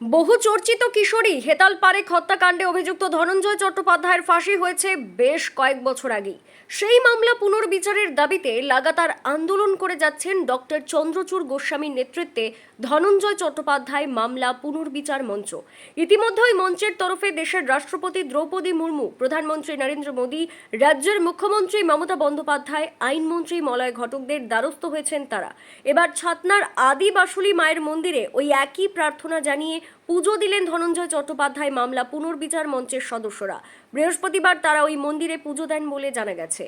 বহু চর্চিত কিশোরী হেতাল পারেক হত্যাকাণ্ডে অভিযুক্ত ধনঞ্জয় চট্টোপাধ্যায়ের ফাঁসি হয়েছে বেশ কয়েক বছর আগেই। সেই মামলা পুনর্বিচারের দাবিতে লাগাতার আন্দোলন করে যাচ্ছেন ডক্টর চন্দ্রচূড় গোস্বামীর নেতৃত্বে ধনঞ্জয় চট্টোপাধ্যায় মামলা পুনর্বিচার মঞ্চ। ইতিমধ্যে ওই মঞ্চের তরফে দেশের রাষ্ট্রপতি দ্রৌপদী মুর্মু, প্রধানমন্ত্রী নরেন্দ্র মোদী, রাজ্যের মুখ্যমন্ত্রী মমতা বন্দ্যোপাধ্যায়, আইনমন্ত্রী মলয় ঘটকদের দ্বারস্থ হয়েছেন তারা। এবার ছাতনার আদি বাসুলি মায়ের মন্দিরে ওই একই প্রার্থনা জানিয়ে পুজো দিলেন ধনঞ্জয় চট্টোপাধ্যায় মামলা পুনর্বিচার মঞ্চের সদস্যরা। বৃহস্পতিবার তারা ওই মন্দিরে পুজো দেন বলে জানা গেছে।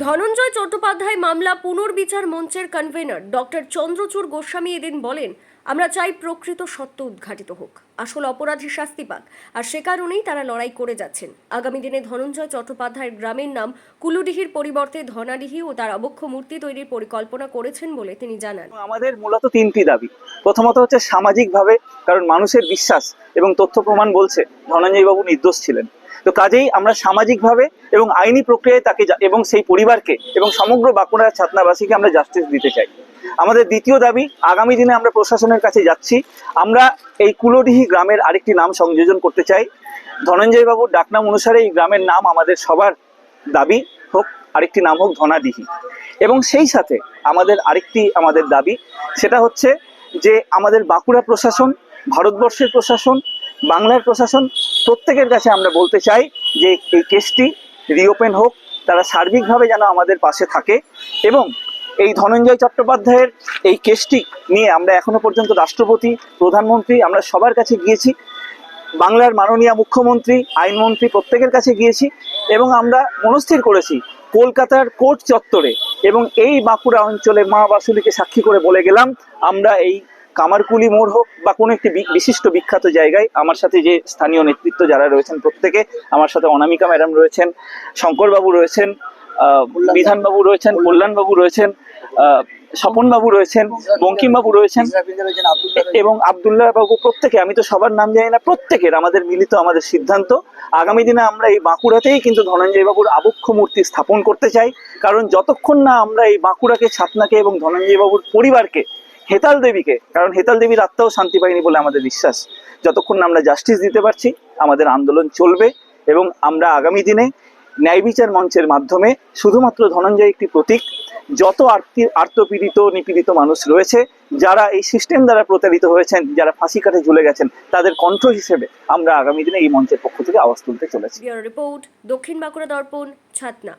ধনঞ্জয় চট্টোপাধ্যায় মামলা পুনর্বিচার মঞ্চের কনভেনর ডক্টর চন্দ্রচূড় গোস্বামী এদিন বলেন, আমরা চাই প্রকৃত সত্য উদ্ঘাটিত হোক, আসল অপরাধী শাস্তি পাক, আর সে কারণেই তারা লড়াই করে যাচ্ছেন। আগামী দিনে ধনঞ্জয় চট্টোপাধ্যায়ের গ্রামের নাম কুলুডিহির পরিবর্তে ধনাডিহি ও তার অবক্ষ মূর্তি তৈরির পরিকল্পনা করেছেন বলে তিনি জানান। আমাদের মূলত তিনটি দাবি। প্রথমত হচ্ছে সামাজিকভাবে, কারণ মানুষের বিশ্বাস এবং তথ্য প্রমাণ বলছে ধনঞ্জয় বাবু নির্দোষ ছিলেন। তো কাজেই আমরা সামাজিকভাবে এবং আইনি প্রক্রিয়ায় তাকে এবং সেই পরিবারকে এবং সমগ্র বাঁকুড়া ছাতনাবাসীকে আমরা জাস্টিস দিতে চাই। আমাদের দ্বিতীয় দাবি, আগামী দিনে আমরা প্রশাসনের কাছে যাচ্ছি। আমরা এই কুলোডিহি গ্রামের আরেকটি নাম সংযোজন করতে চাই। ধনঞ্জয় বাবুর ডাকনাম অনুসারে এই গ্রামের নাম আমাদের সবার দাবি হোক, আরেকটি নাম হোক ধনাডিহি এবং সেই সাথে আমাদের আরেকটি আমাদের দাবি, সেটা হচ্ছে যে আমাদের বাঁকুড়া প্রশাসন, ভারতবর্ষের প্রশাসন বাংলার প্রশাসন প্রত্যেকের কাছে আমরা বলতে চাই যে এই কেসটি রিওপেন হোক, তারা সার্বিকভাবে যেন আমাদের পাশে থাকে এবং এই ধনঞ্জয় চট্টোপাধ্যায়ের এই কেসটি নিয়ে আমরা এখনও পর্যন্ত রাষ্ট্রপতি, প্রধানমন্ত্রী, আমরা সবার কাছে গিয়েছি, বাংলার মাননীয় মুখ্যমন্ত্রী, আইনমন্ত্রী প্রত্যেকের কাছে গিয়েছি এবং আমরা মনস্থির করেছি কলকাতার কোর্ট চত্বরে এবং এই বাঁকুড়া অঞ্চলে মা বাসুলিকে সাক্ষী করে বলে গেলাম, আমরা এই কামারকুলি মোড় হোক বা কোনো একটি বিশিষ্ট বিখ্যাত জায়গায় আমার সাথে যে স্থানীয় নেতৃত্ব যারা রয়েছেন প্রত্যেকে আমার সাথে অনামিকা ম্যাডাম রয়েছেন শঙ্করবাবু রয়েছেন বিধানবাবু রয়েছেন কল্যাণবাবু রয়েছেন স্বপনবাবু রয়েছেন বঙ্কিমবাবু রয়েছেন এবং আবদুল্লাহ বাবু প্রত্যেকে আমি তো সবার নাম জানি না প্রত্যেকের আমাদের মিলিত আমাদের সিদ্ধান্ত। আগামী দিনে আমরা এই বাঁকুড়াতেই কিন্তু ধনঞ্জয় বাবুর আবক্ষ মূর্তি স্থাপন করতে চাই কারণ যতক্ষণ না আমরা এই বাঁকুড়াকে ছাতনাকে এবং ধনঞ্জয় বাবুর পরিবারকে হেতাল দেবীকে, কারণ হেতাল দেবীর আত্মাও শান্তি পায়নি বলে আমাদের বিশ্বাস। যতক্ষণ না আমরা জাস্টিস দিতে পারছি, আমাদের আন্দোলন চলবে এবং আমরা আগামী দিনে ন্যায় বিচার মঞ্চের মাধ্যমে শুধুমাত্র ধনঞ্জয় একটি প্রতীক, যত আর্তি, আর্তপীড়িত, নিপীড়িত মানুষ রয়েছে, যারা এই সিস্টেম দ্বারা প্রতারিত হয়েছেন, যারা ফাঁসি কাঠে ঝুলে গেছেন, তাদের কণ্ঠ হিসেবে আমরা আগামী দিনে এই মঞ্চের পক্ষ থেকে আওয়াজ তুলতে চলেছি। রিপোর্ট, দক্ষিণ বাঁকুড়া দর্পণ, ছাতনা।